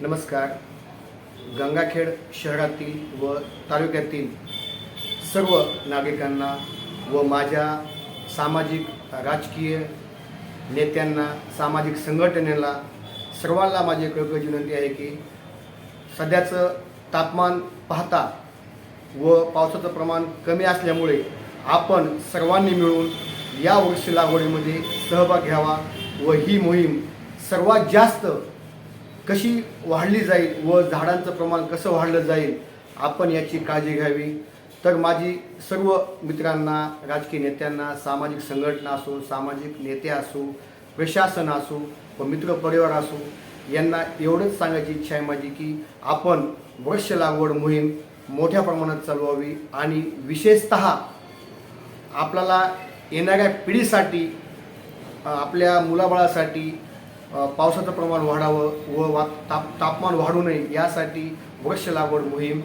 नमस्कार. गंगाखेड शहरातील व तालुक्यातील सर्व नागरिकांना व माझ्या सामाजिक राजकीय नेत्यांना सामाजिक संघटनेला सर्वांना माझी कळकळीची विनंती आहे की सध्याचं तापमान पाहता व पावसाचं प्रमाण कमी असल्यामुळे आपण सर्वांनी मिळून या वृक्ष लागवडीमध्ये सहभाग घ्यावा व ही मोहीम सर्वात जास्त कशी वाढली जाईल व झाडांचं प्रमाण कसं वाढलं जाईल आपण याची काळजी घ्यावी. तर माझी सर्व मित्रांना राजकीय नेत्यांना सामाजिक संघटना असो सामाजिक नेते असो प्रशासन असो व मित्र परिवार असो यांना एवढंच सांगायची इच्छा आहे माझी की आपण वृक्ष लागवड मोहीम मोठ्या प्रमाणात चालवावी आणि विशेषत आपल्याला येणाऱ्या पिढीसाठी आपल्या मुलाबाळासाठी पावसाचं प्रमाण वाढावं व वा ताप तापमान वाढू नये यासाठी वृक्ष लागवड मोहीम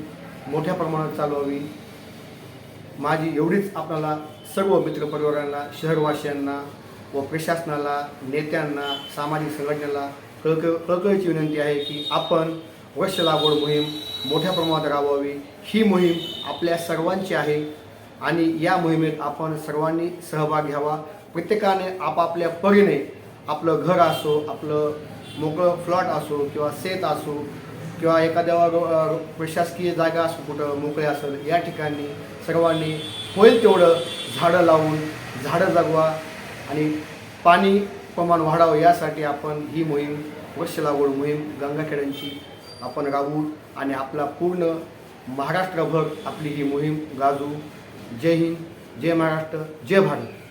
मोठ्या प्रमाणात चालवावी. माझी एवढीच आपल्याला सर्व मित्रपरिवारांना शहरवासियांना व प्रशासनाला नेत्यांना सामाजिक संघटनेला कळक कळकळीची विनंती आहे की आपण वृक्ष लागवड मोहीम मोठ्या प्रमाणात राबवावी. ही मोहीम आपल्या सर्वांची आहे आणि या मोहिमेत आपण सर्वांनी सहभाग घ्यावा. प्रत्येकाने आपापल्या परीने आपलं घर असो आपलं मोकळं फ्लॉट असो किंवा शेत असो किंवा एखाद्या प्रशासकीय जागा असो कुठं मोकळे असेल या ठिकाणी सर्वांनी होईल तेवढं झाडं लावून झाडं जगवा आणि पाणी प्रमाण वाढावं यासाठी आपण ही मोहीम वृक्ष लागवड मोहीम गंगाखेड्यांची आपण राबवू आणि आपला पूर्ण महाराष्ट्रभर आपली ही मोहीम गाजू जय हिंद जय महाराष्ट्र जय भारत.